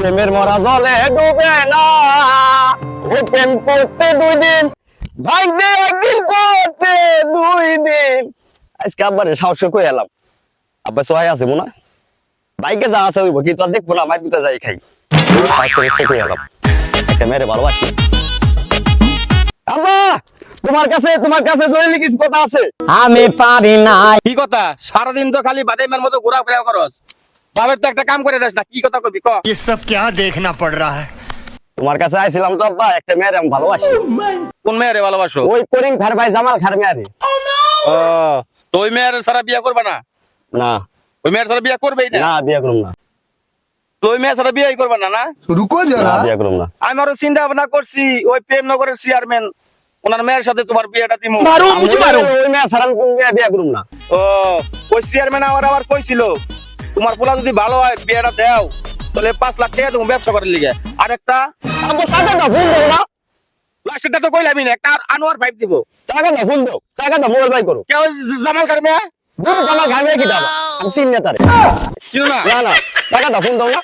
প্রেমের মরা জলে ডুবে না। ও প্রেম করতে দুই দিন ভাঙতে একদিন করতে দুই দিন। আজকে আব্বারে সাহস করে এলাম। আব্বা সহায় আছে মনে হয়? বাইকে যা আছে হইব কিন্তু আর দেখব না মার পিতা যাই খাই। সাহস করে এলাম। একটা মেরে ভালোবাসি। আব্বা তোমার কাছে তোমার কাছে জরুরি কিছু কথা আছে? আমি পারি না কি কথা? সারাদিন তো খালি বাদাইমের মতো ঘোরাফেরা করস। বাবার তো একটা কাম করে দেস না কি কথা কবি ক ये सब क्या देखना पड़ रहा है তোমার কাছে আইছিলাম তো আব্বা একটা মেয়ের আমি ভালোবাসি কোন মেয়েরে ভালোবাসো ওই করিং ফের ভাই জামাল খার মেয়ারে ও তো ওই মেয়ের সারা বিয়ে করবে না না ওই মেয়ের সারা বিয়ে করবেই না না বিয়ে করুম না তো ওই মেয়ের সারা বিয়েই করবে না না रुको না বিয়ে করুম না আমি আরো চিন্তা ভাবনা করছি ওই প্রেমনগরের চেয়ারম্যান ওনার মেয়ের সাথে তোমার বিয়েটা দিমু আমি ওই মেয়ে সারান কোন মেয়ে বিয়ে করুম না ও ওই চেয়ারম্যান আমার আবার কইছিল তোমার পোলা যদি ভালো হয় বিয়েটা দেও তাহলে পাঁচ লাখ টাকা তুমি ব্যবসা করার লিগে। আর একটা টাকাটা ফোন দাও না। লাস্টেরটা তো কইলামই না একটা আনোয়ার পাইপ দিব। টাকাটা ফোন দাও টাকাটা মোবাইল বাই করো। কেউ জামাল মেয়ে দুটো জামাল মেয়ে কি দাও আমি চিনি না তারে। চিনো না? না টাকাটা ফোন দাও না।